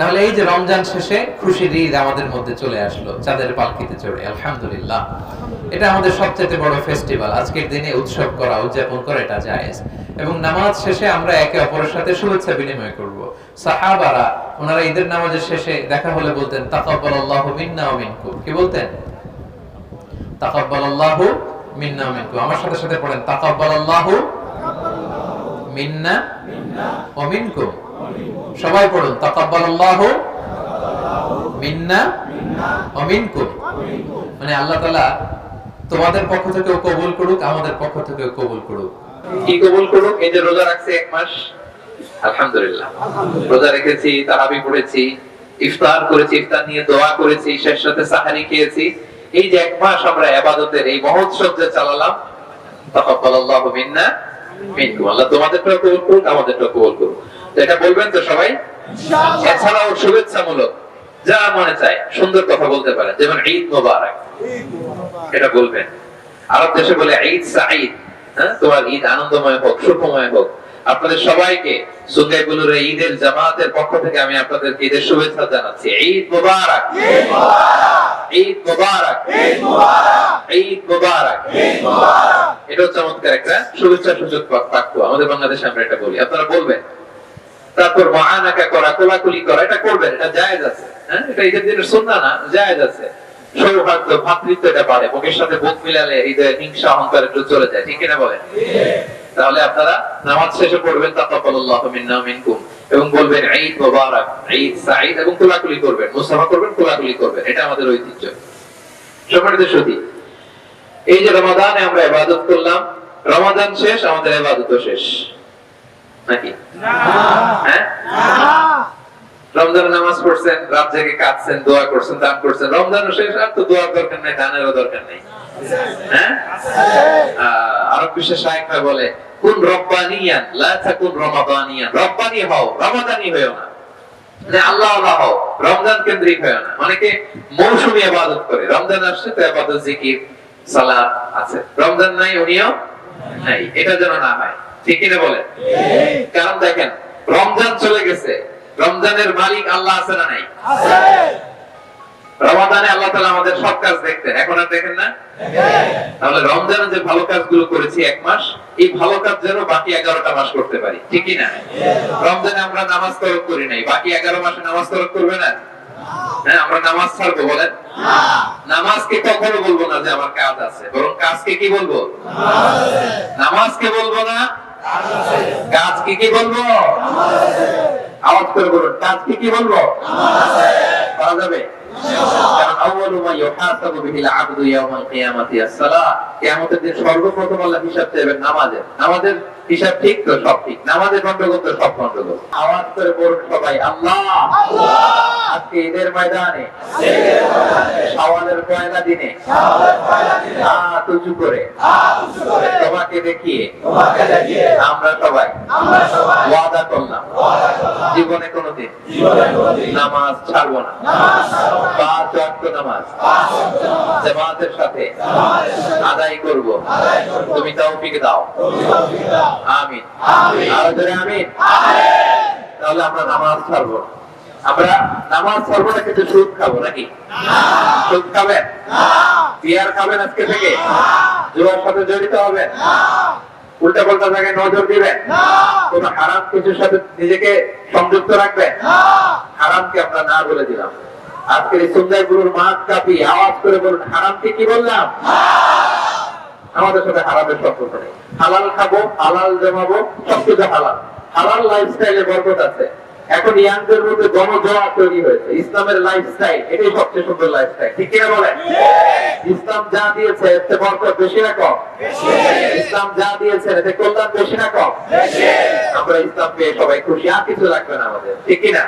তাহলে এই যে রমজান শেষে খুশির ঈদ আমাদের মধ্যে চলে আসলো, চাঁদের পালকিতে চড়ে, আলহামদুলিল্লাহ। এটা আমাদের সবচেয়ে বড় ফেস্টিভ্যাল আজকের দিনে উৎসব করা, উদযাপন করা এটা জায়েজ। এবং নামাজ শেষে আমরা একে অপরের সাথে শুভেচ্ছা বিনিময় করব। সাহাবারা, ওনারা ঈদের নামাজের শেষে দেখা হলে বলতেন, তাকাব্বালাল্লাহু মিন্না ওয়া মিনকুম। কি বলতেন? তাকাব্বালাল্লাহু মিন্না ওয়া মিনকুম। আমার সাথে সাথে পড়েন, তাকাব্বালাল্লাহু মিন্না ওয়া মিনকুম। সবাই পড়ুন, তাকাব্বালাল্লাহু মিন্না ওয়া মিনকুম। মানে আল্লাহ তাআলা তোমাদের পক্ষ থেকেও কবুল করুক, আমাদের পক্ষ থেকেও কবুল করুক। কি কবুল করুক? এই যে রোজা রাখছে এক মাস, আলহামদুলিল্লাহ। রোজা রেখেছি, তারাবি পড়েছি, ইফতার করেছি, ইফতার নিয়ে দোয়া করেছি, শেষ সাথে সাহারি খেয়েছি। এই যে এক মাস আমরা ইবাদতের এই মহোৎসব যে চালালাম, তাকাব্বালাল্লাহু মিন্না মিনকুম আল্লাহ তোমাদেরটাও কবুল করুক আমাদেরটাও কবুল করুক। এটা বলবেন তো সবাই? এছাড়াও শুভেচ্ছামূলক যা মনে চায় সুন্দর কথা বলতে পারেন। যেমন ঈদ মোবারক। এটা বলবেন। আরব দেশে বলে ঈদ সাঈদ। হ্যাঁ? তোমার ঈদ আনন্দময় হোক সুখময় হোক। আপনাদের সবাইকে এই ঈদের জামাতের পক্ষ থেকে আমি আপনাদেরকে ঈদের শুভেচ্ছা জানাচ্ছি। ঈদ মোবারক। ঈদ মোবারক। ঈদ মোবারক। এটা চমৎকার একটা শুভেচ্ছা সূচক বাক্য আমাদের বাংলাদেশে আমরা এটা বলি। আপনারা বলবেন, তারপর মহানাকা করা, কোলাকুলি করা, এটা করবেন, এটা জায়েজ আছে। হ্যাঁ? এটা ঈদের দিনের সুন্নাহ না, জায়েজ আছে। সৌহার্দ্য, ভাতৃত্ব এটা বাড়ে, মুখের সাথে বুক মিলালে হৃদয়ে হিংসা, অহংকার একটু চলে যায়। ঠিক কিনা বলেন? তাহলে আপনারা নামাজ শেষে পড়বেন তাকাব্বালাল্লাহু মিন্না মিনকুম, এবং বলবেন, ঈদ মোবারক, ঈদ সাঈদ, এবং কোলাকুলি করবেন মুসাফা করবেন, কোলাকুলি করবেন। এটা আমাদের ঐতিহ্য। সম্মানিত সুধী এই যে রমাদানে আমরা ইবাদত করলাম রমাদান শেষ আমাদের ইবাদতও শেষ। নাকি? হ্যাঁ? রমজান নামাজ পড়ছেন রাত জেগে কাঁদছেন দোয়া করছেন দান করছেন। রমজান শেষ আর তো দোয়ার দরকার নেই দানেরও দরকার নেই। হ্যাঁ? আরব বিশ্বের শায়েখরা বলে কোন রব্বানিয়ান লা তাকুন রমাদানিয়ান। রব্বানি হও রমাদানি হয়েও না। মানে আল্লাহ আল্লাহ হও রমজান কেন্দ্রিক হয়েও না। অনেকে মৌসুমী ইবাদত করে রমজান আসছে তো ইবাদত জিকির সালাত আছে। রমজান নাই উনিও নাই। এটা যেন না হয়। ঠিক কিনা বলেন? কারণ দেখেন রমজান চলে গেছে। রমজানের মালিক আল্লাহ আছে না নাই? রমাদানে আল্লাহ তাআলা আমাদের সব কাজ দেখতেন। এখন আর দেখেন না? তাহলে রমজানে যে ভালো কাজগুলো করেছি এক মাস এই ভালো কাজ যেন বাকি এগারোটা মাস করতে পারি। ঠিক কি না রমজানে আমরা নামাজ তরক করি নাই। বাকি এগারো মাসে নামাজ তরক করবে না? হ্যাঁ আমরা নামাজ ছাড়বো, বলেন। নামাজকে কখনো বলব না যে আমার কাজ আছে, বরং কাজকে কি বলব? নামাজকে বলব না। কাজকে কি বলব? আওয়াজ করে বলুন, কাজকে কি বলব? পাওয়া যাবে। কারণ আউয়ালু মা ইউহাসাবু বিহিল আবদু ইয়াউমাল কিয়ামাতি আস-সালাহ কিয়ামতের দিন সর্বপ্রথম আল্লাহ হিসাব চাইবেন নামাজের। নামাজের হিসাব ঠিক তো সব ঠিক? নামাজের গন্ডগোল তো সব গন্ডগোল আওয়াজ করে বলুন সবাই আল্লাহ! আজকে ঈদের ময়দানে শাওয়ালের পয়লা দিনে হাত করে তোমাকে দেখিয়ে আমরা সবাই ওয়াদা করলাম। জীবনে কোনোদিন নামাজ ছাড়বো না। পাঁচ ওয়াক্ত নামাজ। জামাতের সাথে আদায় করব। তুমি দাও। আমিন। আরও জোরে আমিন। তাহলে আমরা নামাজ ছাড়বো। আমরা নামাজ না, কিন্তু সুদ খাব নাকি? সুদ খাবেন? বিয়ার খাবেন আজকে থেকে? জুয়ার সাথে জড়িত হবেন? উল্টা পাল্টা জায়গায় নজর দিবেন? কোন হারাম কিছুর সাথে নিজেকে সংযুক্ত রাখবেন? হারামকে আমরা না বলে দিলাম। আজকের সুন্দর গুরুর মাছ কাপি আওয়াজ করে বলুন হারামকে কি বললাম? আমাদের সাথে হারামের সম্পর্ক নেই। হালাল খাব হালাল জমাবো সবকিছু হালাল। হালাল লাইফস্টাইলে বরকত আছে। এখন ইয়াংদের মধ্যে গণজোয়া তৈরি হয়েছে। ইসলামের লাইফস্টাইল এটাই সবচেয়ে সুন্দর লাইফস্টাইল ঠিক কিনা বলেন? ইসলাম যা দিয়েছে এতে বরকত বেশি না কম? ইসলাম যা দিয়েছে এতে কল্যাণ বেশি না কম? আমরা ইসলাম পেয়ে সবাই খুশি। আর কিছু লাগবে না আমাদের। ঠিক কিনা?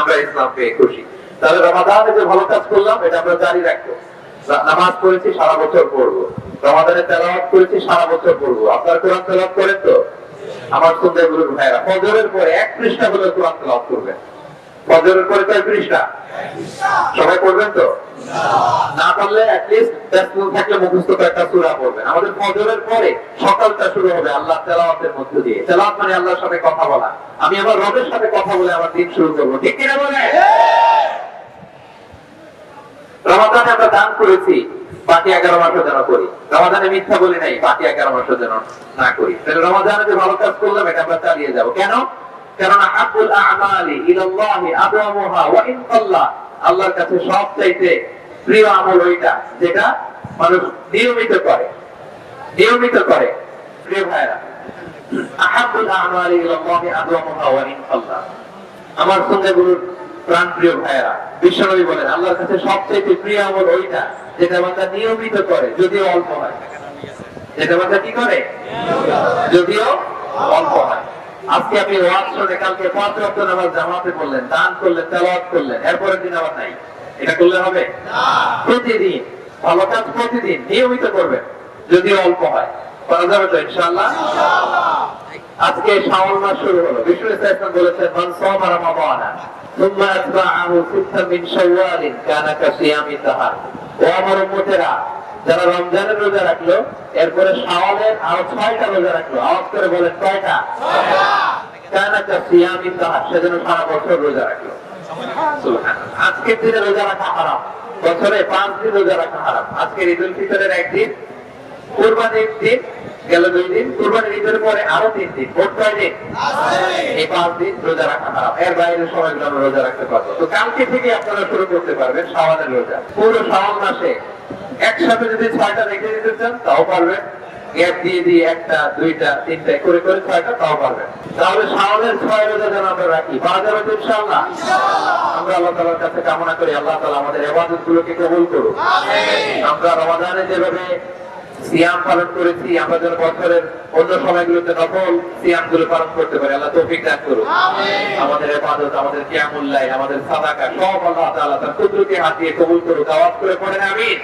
আমরা ইসলাম পেয়ে খুশি। তাহলে রমাদানে যে ভালো কাজ করলাম, এটা আমরা জারি রাখব। নামাজ পড়েছি, সারা বছর পড়ব। রমাদানে তেলাওয়াত করেছি, সারা বছর পড়ব। আপনার কোরআন তেলাওয়াত করেন তো? আমার সুন্দর গুরু ভাইরা, ফজরের পরে এক পৃষ্ঠা হলে কোরআন তেলাওয়াত করবেন। ফজরের পরে কয় পৃষ্ঠা? সবাই পড়বেন তো? না পারলে অ্যাটলিস্ট ব্যস্ত থাকলে মুখস্থ কয়েকটা সূরা পড়বেন। আমাদের ফজরের পরে সকালটা শুরু হবে আল্লাহ তেলাওয়াতের মধ্য দিয়ে। তেলাওয়াত মানে আল্লাহর সাথে কথা বলা। আমি আমার রবের সাথে কথা বলে আমার দিন শুরু করব। ঠিক কিনা বলে রমাদানে আমরা দান করেছি, বাকি এগারো মাসও যেন করি। রমাদানে মিথ্যা বলি নাই, বাকি এগারো মাসও যেন না করি। তাহলে রমাদানে যে ভালো কাজ করলাম, এটা আমরা চালিয়ে যাব। কেন? কেননা হাকুল আমালি ইলাল্লাহি আদওয়ামুহা ওয়া আল্লাহর কাছে সব চাইতে প্রিয় আমল ওইটা, যেটা মানুষ নিয়মিত করে। নিয়মিত করে। প্রিয় ভাইরা আহাবুল আমালি ইলাল্লাহি আদওয়ামুহা ওয়া ইন আমার গুরুর প্রাণ প্রিয় ভাইয়েরা বিশ্বনবী বলেন আল্লাহর কাছে সবচেয়ে প্রিয় আমল ওইটা যেটা বান্দা নিয়মিত করে যদিও অল্প হয়। যেটা বান্দা কি করে? যদিও অল্প হয়। আজকে আপনি ওয়াজ শুনে কালকে পাঁচ রক্ত নামাজ জামাতে করলেন দান করলেন তেলাওয়াত করলেন এরপরের দিন আবার নাই। এটা করলে হবে? প্রতিদিন ভালো কাজ প্রতিদিন নিয়মিত করবেন যদিও অল্প হয়। করা যাবে তো ইনশাআল্লাহ। আজকে শাওয়াল মাস শুরু হলো বিষ্ণু ইসলাম বলেছেন মান সামা রমাদানা ثم اتبعه ستا من شوال كان كصيام الدهر ও আমার উম্মতেরা যারা রমজানের রোজা রাখলো এরপরে শাওয়ালের আরো ছয়টা রোজা রাখলো আওয়াজ করে বলেন কয়টা كان كصيام الدهر সেজন্য সারা বছর রোজা রাখলো সুবহানাল্লাহ। আজকের দিনে রোজা রাখা হারাম বছরে পাঁচ দিন রোজা রাখা হারাম আজকের ঈদ উল ফিতরের একদিন কোরবানির দিন গেল দুই দিন কোরবানির ঈদের পরে আরও তিন দিন মোট কয় দিন? এই পাঁচ দিন রোজা রাখা হারাম। এর বাইরে সময়গুলো আমরা রোজা রাখতে পারব তো কালকে থেকে আপনারা শুরু করতে পারবেন শাওয়ালের রোজা। পুরো শাওয়াল মাসে একসাথে যদি ছয়টা রেখে দিতে চান তাও পারবেন। গ্যাপ দিয়ে দিয়ে একটা দুইটা তিনটা করে করে ছয়টা তাও পারবেন। তাহলে শাওয়ালের ছয় রোজা যেন আমরা রাখি। পারা যাবে তো ইনশাআল্লাহ। আমরা আল্লাহ তাআলার কাছে কামনা করি আল্লাহ তাআলা আমাদের ইবাদত গুলোকে কবুল করুন আমরা রমাদানে যেভাবে সিয়াম পালন করেছি আমরা যেন বছরের অন্য সময়গুলোতে নকল সিয়ামগুলো পালন করতে পারি। আল্লাহ তৌফিক দান করুন। আমাদের ইবাদত আমাদের কিয়ামুল্লাহ আমাদের সাদাকা সব আল্লাহ তাআলা তার কুদরতি হাত দিয়ে কবুল করুক আওয়াজ করে পড়েন আমিন।